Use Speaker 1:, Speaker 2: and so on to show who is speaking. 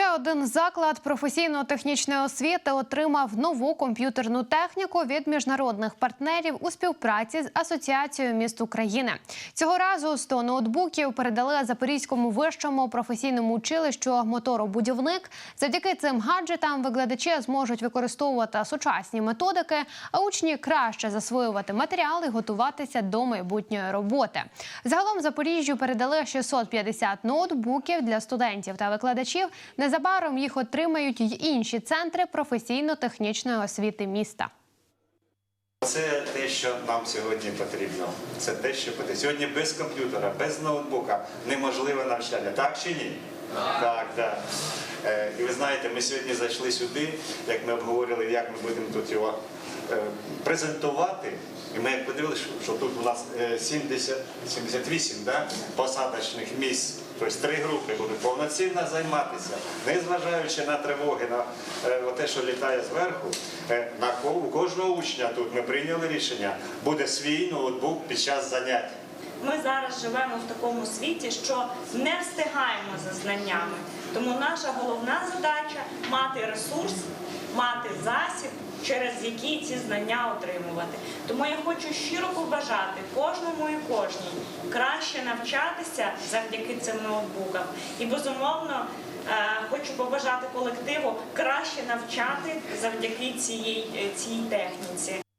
Speaker 1: Ще один заклад професійно-технічної освіти отримав нову комп'ютерну техніку від міжнародних партнерів у співпраці з Асоціацією міст України. Цього разу 100 ноутбуків передали Запорізькому вищому професійному училищу моторобудівник. Завдяки цим гаджетам викладачі зможуть використовувати сучасні методики, а учні краще засвоювати матеріали і готуватися до майбутньої роботи. Загалом Запоріжжю передали 650 ноутбуків для студентів та викладачів. Незабаром їх отримають й інші центри професійно-технічної освіти міста.
Speaker 2: Це те, що нам сьогодні потрібно. Це те, що потрібно. Сьогодні без комп'ютера, без ноутбука неможливе навчання. Так чи ні? Так, так. Е, І ви знаєте, ми сьогодні зайшли сюди, як ми обговорили, як ми будемо тут його е, презентувати. І ми подивилися, що- тут у нас е, 70, 78 да, посадочних місць. Тобто три групи будуть повноцінно займатися, незважаючи на тривоги, на е, те, що літає зверху. Е, на у кожного учня тут ми прийняли рішення, буде свій ноутбук під час занять.
Speaker 3: Ми зараз живемо в такому світі, що не встигаємо за знаннями. Тому наша головна задача мати ресурс, мати засіб, через який ці знання отримувати. Тому я хочу щиро побажати кожному і кожній краще навчатися завдяки цим ноутбукам. І безумовно е, хочу побажати колективу краще навчати завдяки цієї, цій техніці.